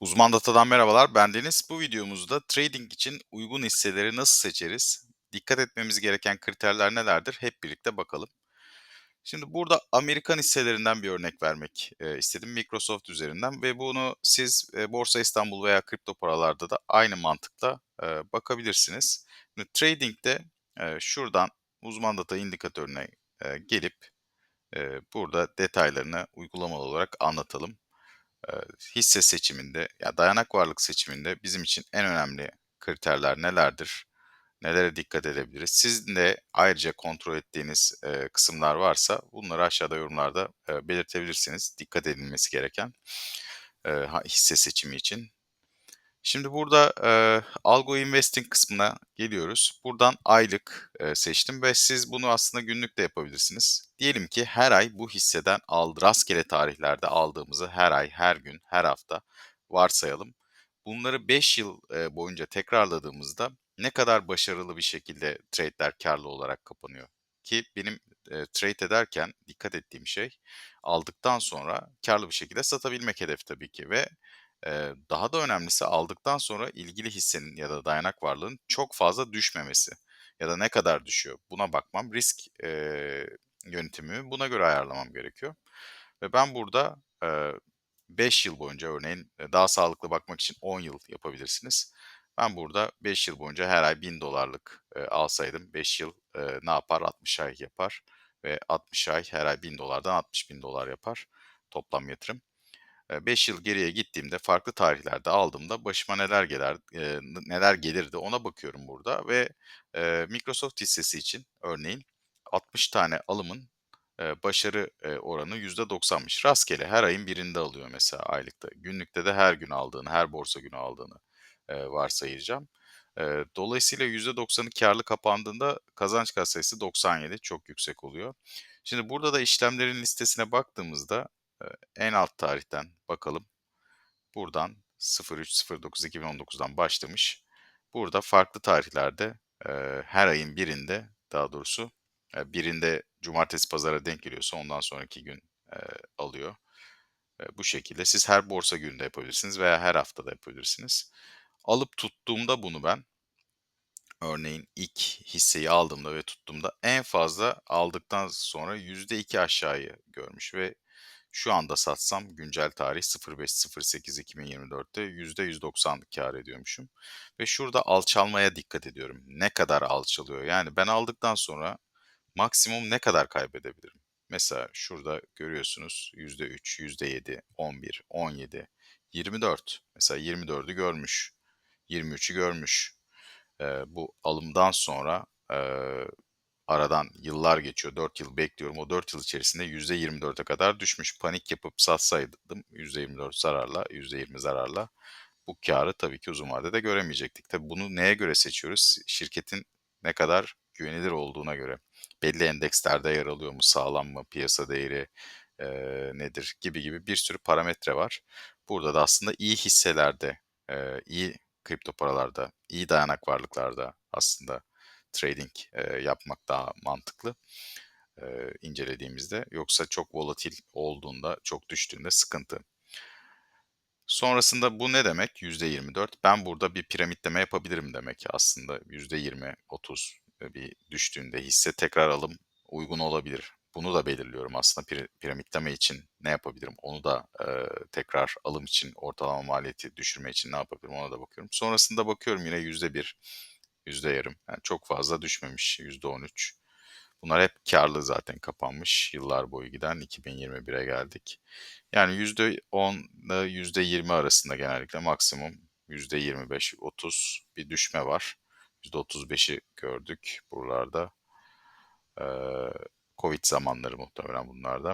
Uzman Data'dan merhabalar, ben Deniz. Bu videomuzda trading için uygun hisseleri nasıl seçeriz? Dikkat etmemiz gereken kriterler nelerdir? Hep birlikte bakalım. Şimdi burada Amerikan hisselerinden bir örnek vermek e, istedim Microsoft üzerinden ve bunu siz e, Borsa İstanbul veya kripto paralarda da aynı mantıkla e, bakabilirsiniz. Şimdi trading'de şuradan uzman data indikatörüne gelip burada detaylarını uygulamalı olarak anlatalım. Hisse seçiminde, ya dayanak varlık seçiminde bizim için en önemli kriterler nelerdir? Nelere dikkat edebiliriz? Sizin de ayrıca kontrol ettiğiniz, eee, kısımlar varsa bunları aşağıda yorumlarda, eee, belirtebilirsiniz. Dikkat edilmesi gereken, ha hisse seçimi için. Şimdi burada, eee, Algo Investing kısmına geliyoruz. Buradan aylık, eee, seçtim ve siz bunu aslında günlük de yapabilirsiniz. Diyelim ki her ay bu hisseden ald rastgele tarihlerde aldığımızı her ay, her gün, her hafta varsayalım. Bunları 5 yıl, eee, boyunca tekrarladığımızda ne kadar başarılı bir şekilde trade'ler kârlı olarak kapanıyor? Ki benim, eee, trade ederken dikkat ettiğim şey aldıktan sonra kârlı bir şekilde satabilmek hedef tabii ki ve Daha da önemlisi aldıktan sonra ilgili hissenin ya da dayanak varlığın çok fazla düşmemesi ya da ne kadar düşüyor buna bakmam. Risk, eee, yönetimimi buna göre ayarlamam gerekiyor ve ben burada, eee, 5 yıl boyunca örneğin, daha sağlıklı bakmak için 10 yıl yapabilirsiniz. Ben burada 5 yıl boyunca her ay $1000'lık, eee, alsaydım 5 yıl, eee, ne yapar? 60 ay yapar ve 60 ay her ay $1000'dan $60.000 yapar toplam yatırım. Eee, 5 yıl geriye gittiğimde, farklı tarihlerde aldığımda başıma neler geler eee, n neler gelirdi ona bakıyorum burada ve, eee, Microsoft hissesi için örneğin 60 tane alımın, eee, başarı, eee, oranı %90'mış. Rastgele her ayın birinde alıyor mesela aylıkta. Günlükte de her gün aldığını, her borsa günü aldığını, eee, varsayacağım. Eee, dolayısıyla %90'ı kârlı kapandığında kazanç katsayısı 97 çok yüksek oluyor. Şimdi burada da işlemlerin listesine baktığımızda en alt tarihten bakalım. Buradan 03.09.2019'dan başlamış. Burada farklı tarihlerde, her ayın birinde daha doğrusu, birinde cumartesi pazara denk geliyorsa ondan sonraki gün, alıyor. Bu şekilde siz her borsa gününde yapabilirsiniz veya her hafta da yapabilirsiniz. Alıp tuttuğumda bunu ben, örneğin ilk hisseyi aldığımda ve tuttuğumda en fazla aldıktan sonra %2 aşağıyı görmüş ve şu anda satsam güncel tarih 05.08.2024'te %190 kâr ediyormuşum ve şurada alçalmaya dikkat ediyorum. Ne kadar alçalıyor? Yani ben aldıktan sonra maksimum ne kadar kaybedebilirim? Mesela şurada görüyorsunuz %3, %7, 11, 17, 24. Mesela 24'ü görmüş, 23'ü görmüş. Eee, bu alımdan sonra, eee Aradan yıllar geçiyor, 4 yıl bekliyorum. O 4 yıl içerisinde %24'e kadar düşmüş. Panik yapıp satsaydım %24 zararla, %20 zararla bu kârı tabii ki uzun vadede göremeyecektik. Tabii bunu neye göre seçiyoruz? Şirketin ne kadar güvenilir olduğuna göre. Belli endekslerde yer alıyor mu, sağlam mı, piyasa değeri, eee, nedir gibi gibi bir sürü parametre var. Burada da aslında iyi hisselerde, eee, iyi kripto paralarda, iyi dayanak varlıklarda aslında trading, eee, yapmak daha mantıklı, eee, incelediğimizde. Yoksa çok volatil olduğunda, çok düştüğünde sıkıntı. Sonrasında bu ne demek? %24. Ben burada bir piramitleme yapabilirim demek aslında. %20, 30 eee, bir düştüğünde hisse tekrar alım uygun olabilir. Bunu da belirliyorum aslında pira piramitleme için ne yapabilirim? Onu da, eee, tekrar alım için ortalama maliyeti düşürme için ne yapabilirim? Ona da bakıyorum. Sonrasında bakıyorum yine %1, %0,5 yani çok fazla düşmemiş %13. Bunlar hep kârlı zaten kapanmış yıllar boyu giden 2021'e geldik. Yani %10'la %20 arasında genellikle maksimum %25-30 bir düşme var. %35'i gördük buralarda. Covid zamanları muhtemelen bunlar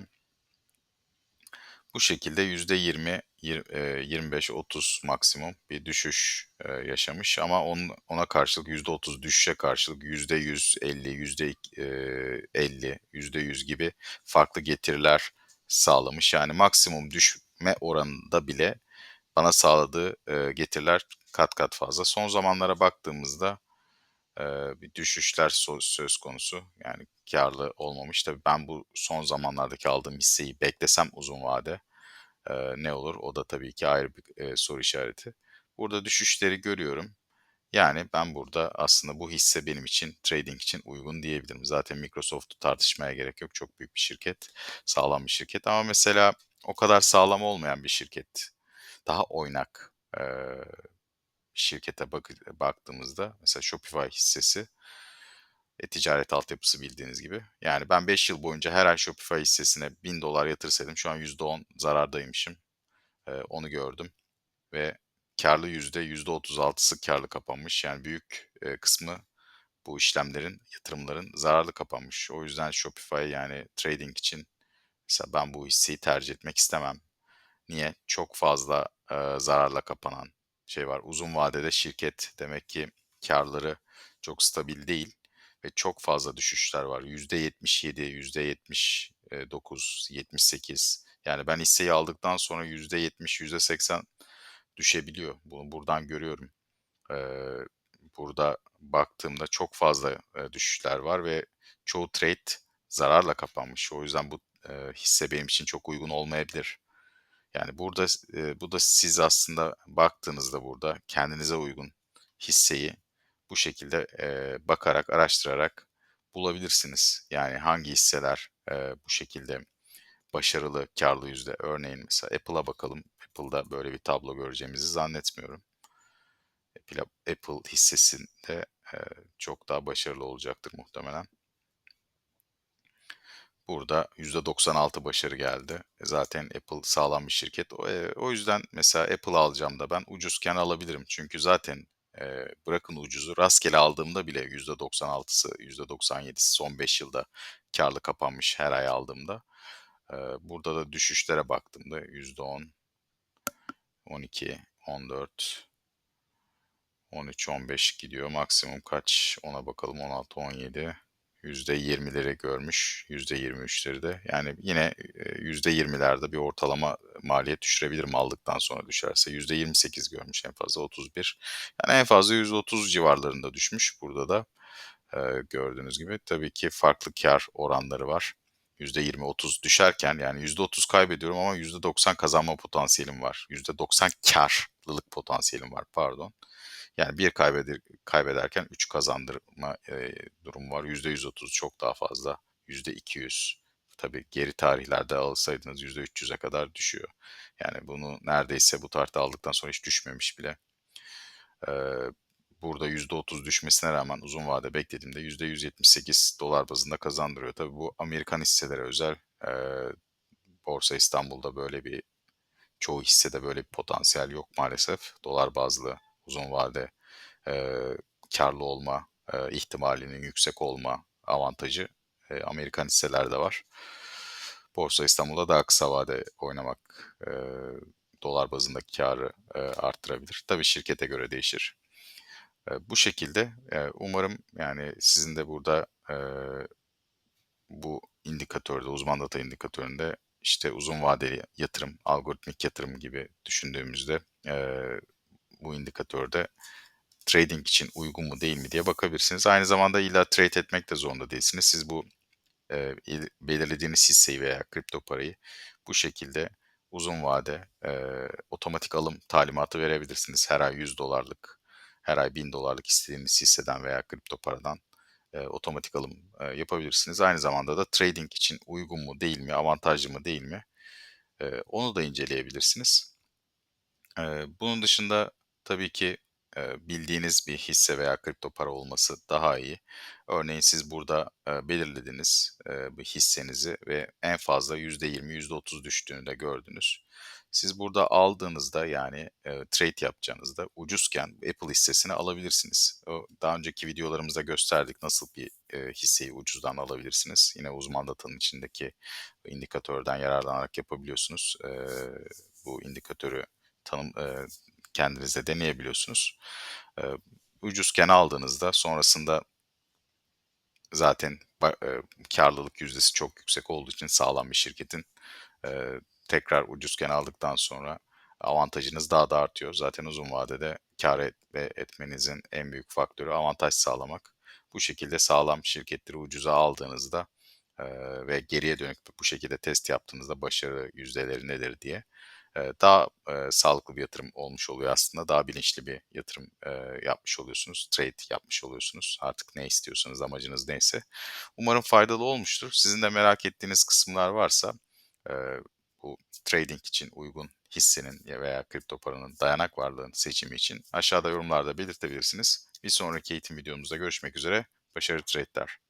Bu şekilde %20, yir eee, 25-30 maksimum bir düşüş, eee, yaşamış ama ona karşılık %30 düşüşe karşılık %150, yüzde ik eee, 50, %100 gibi farklı getiriler sağlamış. Yani maksimum düşme oranında bile bana sağladığı, eee, getiriler kat kat fazla. Son zamanlara baktığımızda, bir düşüşler söz konusu. Yani kârlı olmamış. Tabii ben bu son zamanlardaki aldığım hisseyi beklesem uzun vade ne olur? O da tabii ki ayrı bir, soru işareti. Burada düşüşleri görüyorum. Yani ben burada aslında bu hisse benim için trading için uygun diyebilirim. Zaten Microsoft'u tartışmaya gerek yok. Çok büyük bir şirket, sağlam bir şirket ama mesela o kadar sağlam olmayan bir şirket, daha oynak, eee, şirkete bakı baktığımızda mesela Shopify hissesi e-ticaret altyapısı bildiğiniz gibi. Yani ben 5 yıl boyunca her ay Shopify hissesine $1000 yatırsaydım şu an %10 zarardaymışım. Eee, onu gördüm ve kârlı yüzde 36'sı kârlı kapanmış. Yani büyük, eee, kısmı bu işlemlerin, yatırımların zararlı kapanmış. O yüzden Shopify yani trading için mesela ben bu hisseyi tercih etmek istemem. Niye? Çok fazla, eee, zararla kapanan şey var. Uzun vadede şirket demek ki kârları çok stabil değil ve çok fazla düşüşler var. %77, %70 eee, 9, 78 yani ben hisseyi aldıktan sonra %70, %80 düşebiliyor. Bunu buradan görüyorum. Eee, burada baktığımda çok fazla, eee, düşüşler var ve çoğu trade zararla kapanmış. O yüzden bu, eee, hisse benim için çok uygun olmayabilir. Yani burada eee, bu da siz aslında baktığınızda burada kendinize uygun hisseyi bu şekilde, eee, bakarak, araştırarak bulabilirsiniz. Yani hangi hisseler, eee, bu şekilde başarılı, kârlı yüzde örneğin mesela Apple'a bakalım. Apple'da böyle bir tablo göreceğimizi zannetmiyorum. Apple hissesinde, eee, çok daha başarılı olacaktır muhtemelen. Burada %96 başarı geldi. E, zaten Apple sağlam bir şirket. O, eee, o yüzden mesela Apple alacağımda ben ucuzken alabilirim. Çünkü zaten, eee, bırakın ucuzu, rastgele aldığımda bile %96'sı, %97'si son 5 yılda kârlı kapanmış her ay aldığımda. Burada da düşüşlere baktığımda %10 12, 14 13, 15 gidiyor. Maksimum kaç? Ona bakalım. 16, 17 %20'leri görmüş. %23'leri de. Yani yine, eee, %20'lerde bir ortalama maliyet düşürebilirim aldıktan sonra düşerse. %28 görmüş en fazla 31. Yani en fazla %30 civarlarında düşmüş burada da, eee, gördüğünüz gibi. Tabii ki farklı kâr oranları var. %20-30 düşerken yani %30 kaybediyorum ama %90 kazanma potansiyelim var. %90 kârlılık potansiyelim var, pardon. Yani 1 kaybeder kaybederken 3 kazandırma, eee, durumu var. %130 çok daha fazla. %200 tabii geri tarihlerde alsaydınız %300'e kadar düşüyor. Yani bunu neredeyse bu tarihte aldıktan sonra hiç düşmemiş bile. Eee, burada %30 düşmesine rağmen uzun vade beklediğimde $178 bazında kazandırıyor. Tabii bu Amerikan hisselere özel. Eee, Borsa İstanbul'da böyle bir çoğu hissede böyle bir potansiyel yok maalesef. Dolar bazlı uzun vade, eee, kârlı olma, eee, ihtimalinin yüksek olma avantajı, eee, Amerikan hisselerde var. Borsa İstanbul'da daha kısa vade oynamak, eee, dolar bazındaki kârı, eee, arttırabilir. Tabii şirkete göre değişir. Eee, bu şekilde, eee, umarım yani sizin de burada, eee, bu indikatörde, uzman data indikatöründe işte uzun vadeli yatırım, algoritmik yatırım gibi düşündüğümüzde, eee, bu indikatörde trading için uygun mu değil mi diye bakabilirsiniz. Aynı zamanda illa trade etmek de zorunda değilsiniz. Siz bu, il belirlediğiniz hisseyi veya kripto parayı bu şekilde uzun vade, eee, otomatik alım talimatı verebilirsiniz. Her ay $100'lık, her ay $1000'lık istediğiniz hisseden veya kripto paradan, eee, otomatik alım, eee, yapabilirsiniz. Aynı zamanda da trading için uygun mu değil mi, avantajlı mı değil mi, eee, onu da inceleyebilirsiniz. Eee, bunun dışında tabii ki, eee, bildiğiniz bir hisse veya kripto para olması daha iyi. Örneğin siz burada, eee, belirlediniz, eee, bir hissenizi ve en fazla %20, %30 düştüğünü de gördünüz. Siz burada aldığınızda yani, eee, trade yapacağınızda ucuzken Apple hissesini alabilirsiniz. O daha önceki videolarımızda gösterdik nasıl bir, eee, hisseyi ucuzdan alabilirsiniz. Yine uzman datanın içindeki indikatörden yararlanarak yapabiliyorsunuz. Eee, bu indikatörü tanım eee, kendiniz de deneyebiliyorsunuz. Eee, ucuzken aldığınızda sonrasında zaten ba eee, kârlılık yüzdesi çok yüksek olduğu için sağlam bir şirketin, eee, tekrar ucuzken aldıktan sonra avantajınız daha da artıyor. Zaten uzun vadede kâr et etmenizin en büyük faktörü avantaj sağlamak. Bu şekilde sağlam şirketleri ucuza aldığınızda, eee, ve geriye dönük bu şekilde test yaptığınızda başarı yüzdeleri nedir diye, daha, sağlıklı bir yatırım olmuş oluyor aslında. Daha bilinçli bir yatırım, yapmış oluyorsunuz. Trade yapmış oluyorsunuz. Artık ne istiyorsanız, amacınız neyse. Umarım faydalı olmuştur. Sizin de merak ettiğiniz kısımlar varsa, bu trading için uygun hissenin ya veya kripto paranın dayanak varlığın seçimi için aşağıda yorumlarda belirtebilirsiniz. Bir sonraki eğitim videomuzda görüşmek üzere. Başarılı trade'ler.